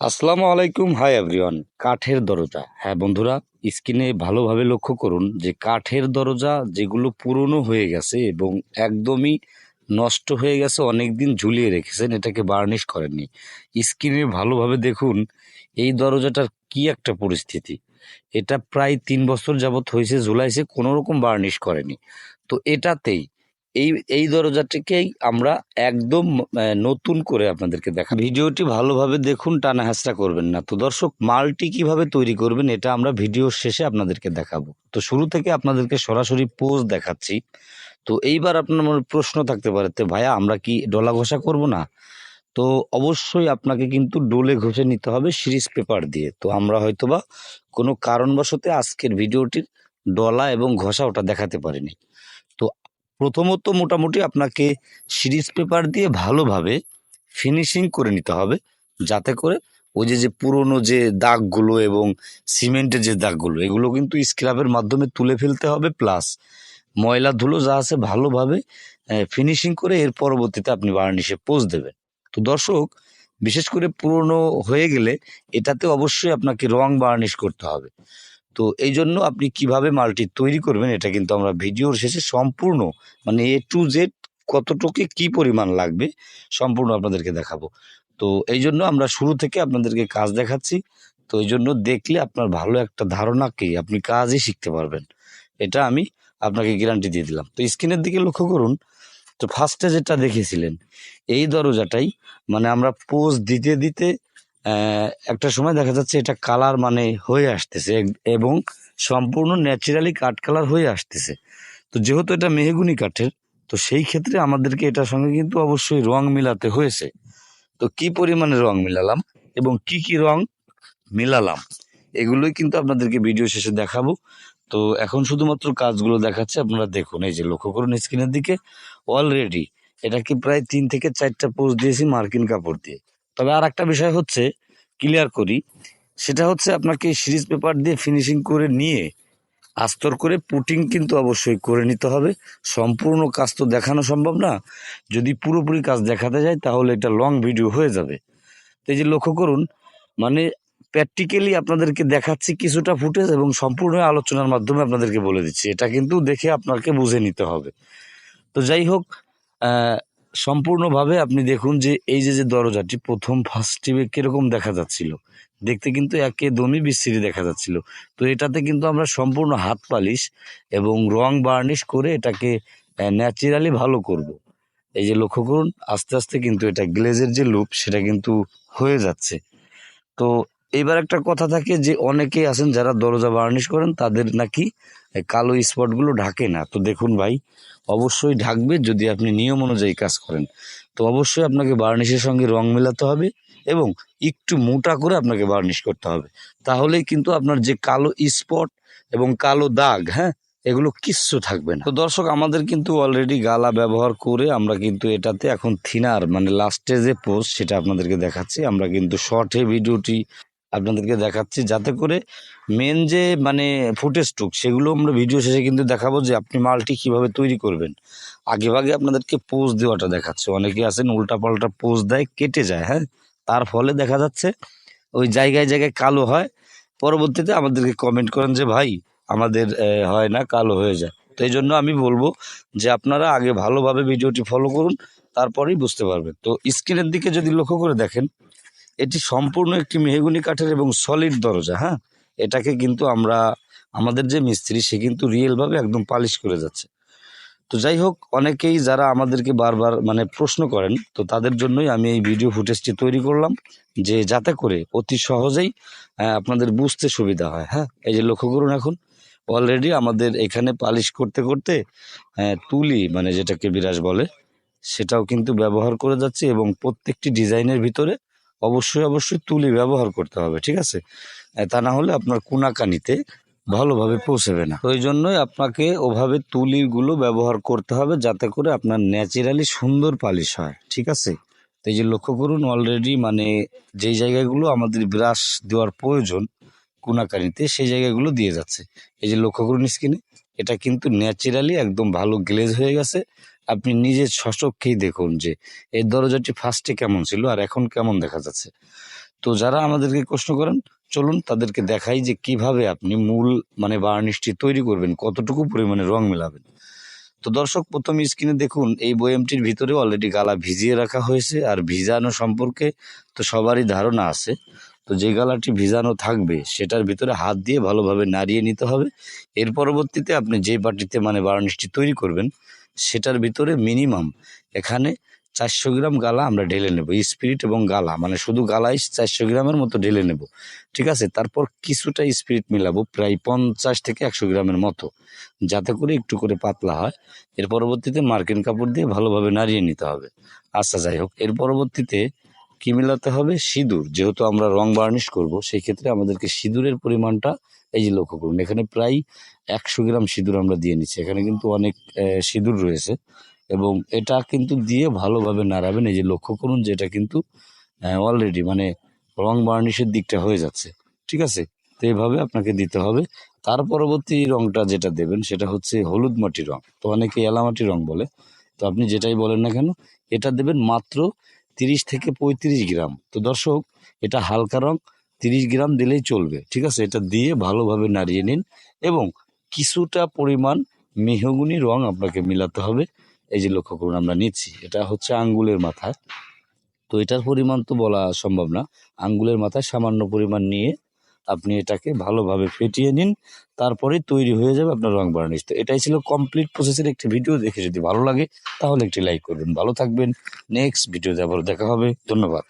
আসসালামু আলাইকুম। Hi everyone, কাঠের দরজা। হ্যাঁ বন্ধুরা, স্ক্রিনে ভালোভাবে লক্ষ্য করুন যে কাঠের দরজা যেগুলো পুরনো হয়ে গেছে এবং একদমই নষ্ট হয়ে গেছে অনেক দিন ঝুলিয়ে রেখেছেন, এটাকে বার্নিশ করেননি। স্ক্রিনে ভালোভাবে দেখুন, এই দরজাটার কি একটা পরিস্থিতি। এটা প্রায় তিন বছর যাবত হয়েছে ঝুলাইছে কোনো রকম বার্নিশ করেনি। তো এটাতেই এই এই দরজাটিকেই আমরা একদম নতুন করে আপনাদেরকে দেখা ভিডিওটি ভালোভাবে দেখুন, টানা হাসটা করবেন না। তো দর্শক, মালটি কীভাবে তৈরি করবেন, এটা আমরা ভিডিওর শেষে আপনাদেরকে দেখাবো। তো শুরু থেকে আপনাদেরকে সরাসরি পোজ দেখাচ্ছি। তো এইবার আপনার মনে প্রশ্ন থাকতে পারে, তো ভাইয়া, আমরা কি ডলা ঘষা করব না? তো অবশ্যই আপনাকে কিন্তু ডোলে ঘষে নিতে হবে সিরিজ পেপার দিয়ে। তো আমরা হয়তোবা কোনো কারণবশতে আজকের ভিডিওটির ডলা এবং ঘষা ওটা দেখাতে পারিনি। প্রথমত মোটামুটি আপনাকে সিরিজ পেপার দিয়ে ভালোভাবে ফিনিশিং করে নিতে হবে, যাতে করে ওই যে যে পুরনো যে দাগগুলো এবং সিমেন্টের যে দাগগুলো, এগুলো কিন্তু স্ক্রাবের মাধ্যমে তুলে ফেলতে হবে, প্লাস ময়লা ধুলো যা আছে ভালোভাবে ফিনিশিং করে এর পরবর্তীতে আপনি বার্নিশে পোজ দেবেন। তো দর্শক, বিশেষ করে পুরনো হয়ে গেলে এটাতে অবশ্যই আপনাকে রং বার্নিশ করতে হবে। তো এই জন্য আপনি কীভাবে মালটি তৈরি করবেন এটা কিন্তু আমরা ভিডিওর শেষে সম্পূর্ণ মানে এ টু জেড কতটুকু কি পরিমাণ লাগবে সম্পূর্ণ আপনাদেরকে দেখাবো। তো এই জন্য আমরা শুরু থেকে আপনাদেরকে কাজ দেখাচ্ছি। তো এই জন্য দেখলে আপনার ভালো একটা ধারণা কি আপনি কাজই শিখতে পারবেন। এটা আমি আপনাকে গ্যারান্টি দিয়ে দিলাম। তো স্ক্রিনের দিকে লক্ষ্য করুন। তো ফার্স্টে যেটা দেখেছিলেন, এই দরজাটাই মানে আমরা পোজ দিতে দিতে একটা সময় দেখা যাচ্ছে এটা কালার মানে হয়ে আসতেছে এবং সম্পূর্ণ ন্যাচারালি কাঠ কালার হয়ে আসতেছে। তো যেহেতু এটা মেহগুনি কাঠের, তো সেই ক্ষেত্রে আমাদেরকে এটার সঙ্গে কিন্তু অবশ্যই রং মিলাতে হয়েছে। তো কি পরিমাণে রং মিলালাম এবং কি কি রং মিলালাম, এগুলোই কিন্তু আপনাদেরকে ভিডিও শেষে দেখাবো। তো এখন শুধুমাত্র কাজগুলো দেখাচ্ছে, আপনারা দেখুন, এই যে লক্ষ্য করুন স্ক্রিনের দিকে। অলরেডি এটাকে প্রায় তিন থেকে চারটা পোস্ট দিয়েছি মার্কিন কাপড় দিয়ে। তবে আর একটা বিষয় হচ্ছে ক্লিয়ার করি, সেটা হচ্ছে আপনাকে সিরিজ পেপার দিয়ে ফিনিশিং করে নিয়ে, আস্তর করে পুটিং কিন্তু অবশ্যই করে নিতে হবে। সম্পূর্ণ কাজ তো দেখানো সম্ভব না। যদি পুরোপুরি কাজ দেখাতে যায় তাহলে এটা লং ভিডিও হয়ে যাবে। তো এই যে লক্ষ্য করুন মানে প্র্যাকটিক্যালি আপনাদেরকে দেখাচ্ছি কিছুটা ফুটেজ এবং সম্পূর্ণ আলোচনার মাধ্যমে আপনাদেরকে বলে দিচ্ছি। এটা কিন্তু দেখে আপনাকে বুঝে নিতে হবে। তো যাই হোক সম্পূর্ণভাবে আপনি দেখুন যে এই যে যে দরজাটি প্রথম ফার্স্ট টিপে কীরকম দেখা যাচ্ছিল। দেখতে কিন্তু একদমই বিস্তৃতি দেখা যাচ্ছিল। তো এটাতে কিন্তু আমরা সম্পূর্ণ হাত পালিশ এবং রং বার্নিশ করে এটাকে ন্যাচারালি ভালো করব। এই যে লক্ষ্য করুন, আস্তে আস্তে কিন্তু এটা গ্লেজের যে লুপ, সেটা কিন্তু হয়ে যাচ্ছে। তো এবার একটা কথা থাকে যে অনেকেই আছেন যারা দরজা বার্নিশ করেন, তাদের নাকি কালো স্পটগুলো ঢাকে না। তো দেখুন ভাই, অবশ্যই ঢাকবে যদি আপনি নিয়ম অনুযায়ী কাজ করেন। তো অবশ্যই আপনাকে বার্নিশের সঙ্গে রং মেলাতে হবে এবং একটু মোটা করে আপনাকে বার্নিশ করতে হবে। তাহলেই কিন্তু আপনার যে কালো স্পট এবং কালো দাগ হ্যাঁ এগুলো কিচ্ছু থাকবে না। তো দর্শক, আমাদের কিন্তু অলরেডি গালা ব্যবহার করে আমরা কিন্তু এটাতে এখন থিনার মানে লাস্টে যে পোস্ট সেটা আপনাদেরকে দেখাচ্ছি। আমরা কিন্তু শর্টে ভিডিওটি আপনাদেরকে দেখাচ্ছি। যাতে করে মেন যে মানে ফুটেজটুক সেগুলো আমরা ভিডিও শেষে কিন্তু দেখাবো যে আপনি মালটি কীভাবে তৈরি করবেন। আগে ভাগে আপনাদেরকে পোজ দেওয়াটা দেখাচ্ছে। অনেকে আছেন উল্টা পাল্টা পোজ দেয়, কেটে যায় হ্যাঁ? তার ফলে দেখা যাচ্ছে ওই জায়গায় জায়গায় কালো হয়। পরবর্তীতে আমাদেরকে কমেন্ট করেন যে, ভাই, আমাদের হয় না, কালো হয়ে যায়। তো এই জন্য আমি বলব যে, আপনারা আগে ভালোভাবে ভিডিওটি ফলো করুন, তারপরেই বুঝতে পারবেন। তো স্ক্রিনের দিকে যদি লক্ষ্য করে দেখেন এটি সম্পূর্ণ একটি মেহগুনি কাঠের এবং সলিড দরজা হ্যাঁ? এটাকে কিন্তু আমরা, আমাদের যে মিস্ত্রি, সে কিন্তু রিয়েলভাবে একদম পালিশ করে যাচ্ছে। তো যাই হোক, অনেকেই যারা আমাদেরকে বারবার মানে প্রশ্ন করেন, তো তাদের জন্যই আমি এই ভিডিও ফুটেজটি তৈরি করলাম, যে যাতে করে অতি সহজেই আপনাদের বুঝতে সুবিধা হয় হ্যাঁ? এই যে লক্ষ্য করুন এখন অলরেডি আমাদের এখানে পালিশ করতে করতে তুলি মানে যেটাকে বিরাজ বলে, সেটাও কিন্তু ব্যবহার করে যাচ্ছে এবং প্রত্যেকটি ডিজাইনের ভিতরে অবশ্যই অবশ্যই তুলি ব্যবহার করতে হবে, ঠিক আছে? তা না হলে আপনার কুনাকানিতে ভালোভাবে পৌঁছাবে না। ওই জন্যই আপনাকে ওভাবে তুলিগুলো ব্যবহার করতে হবে যাতে করে আপনার ন্যাচারালি সুন্দর পালিশ হয়, ঠিক আছে? তো এই যে লক্ষ্য করুন অলরেডি মানে যেই জায়গাগুলো আমাদের ব্রাশ দেওয়ার প্রয়োজন কুনাকানিতে, সেই জায়গাগুলো দিয়ে যাচ্ছে। এই যে লক্ষ্য করুন স্ক্রিনে এটা কিন্তু ন্যাচারালি একদম ভালো গ্লেজ হয়ে গেছে। আপনি নিজের সচক্ষেই দেখুন যে এই দরজাটি ফার্স্টে কেমন ছিল আর এখন কেমন দেখা যাচ্ছে। তো যারা আমাদেরকে প্রশ্ন করেন, চলুন তাদেরকে দেখাই যে কীভাবে আপনি মূল মানে বার্নিশটি তৈরি করবেন, কতটুকু পরিমাণে রং মেলাবেন। তো দর্শক, প্রথম স্ক্রিনে দেখুন, এই বয়ামটির ভিতরে অলরেডি গালা ভিজিয়ে রাখা হয়েছে আর ভিজানো সম্পর্কে তো সবারই ধারণা আছে। তো যে গালাটি ভিজানো থাকবে, সেটার ভিতরে হাত দিয়ে ভালোভাবে নাড়িয়ে নিতে হবে। এর পরবর্তীতে আপনি যে বাটিতে মানে বার্নিশটি তৈরি করবেন সেটার ভিতরে মিনিমাম এখানে চারশো গ্রাম গালা আমরা ঢেলে নেব স্পিরিট এবং গালা মানে শুধু গালাই চারশো গ্রামের মতো ঢেলে নেব, ঠিক আছে? তারপর কিছুটা স্পিরিট মিলাবো, প্রায় পঞ্চাশ থেকে একশো গ্রামের মতো, যাতে করে একটু করে পাতলা হয়। এর পরবর্তীতে মার্কিন কাপড় দিয়ে ভালোভাবে নাড়িয়ে নিতে হবে। আচ্ছা যাই হোক, এর পরবর্তীতে কি মিলাতে হবে? সিঁদুর, যেহেতু আমরা রং বার্নিশ করব, সেই ক্ষেত্রে আমাদেরকে সিঁদুরের পরিমাণটা এই যে লক্ষ্য করুন, এখানে প্রায় একশো গ্রাম সিঁদুর আমরা দিয়ে নিচ্ছি। এখানে কিন্তু অনেক সিঁদুর রয়েছে এবং এটা কিন্তু দিয়ে ভালোভাবে নাড়াবেন। এই যে লক্ষ্য করুন যে এটা কিন্তু অলরেডি মানে রং বার্নিশের দিকটা হয়ে যাচ্ছে, ঠিক আছে? তো এইভাবে আপনাকে দিতে হবে। তার পরবর্তী রংটা যেটা দেবেন সেটা হচ্ছে হলুদ মাটি রং। তো অনেকে এলামাটি রং বলে। তো আপনি যেটাই বলেন না কেন, এটা দেবেন মাত্র তিরিশ থেকে পঁয়ত্রিশ গ্রাম। তো দর্শক, এটা হালকা রং তিরিশ গ্রাম দিলেই চলবে। ঠিক আছে? এটা দিয়ে ভালোভাবে নাড়িয়ে নিন এবং কিছুটা পরিমাণ মেহগুনি রং আপনাকে মিলাতে হবে। এই যে লক্ষ্য করুন, আমরা নিচ্ছি। এটা হচ্ছে আঙ্গুলের মাথায় তো এটার পরিমাণ তো বলা সম্ভব না। আঙ্গুলের মাথায় সামান্য পরিমাণ নিয়ে আপনি এটাকে ভালোভাবে ফেটিয়ে নিন। তারপরে তৈরি হয়ে যাবে আপনার রং বার্নিশ। তো এটাই ছিল কমপ্লিট প্রসেসের একটি ভিডিও। দেখে যদি ভালো লাগে, তাহলে একটি লাইক করবেন। ভালো থাকবেন। নেক্সট ভিডিওতে আবার দেখা হবে। ধন্যবাদ।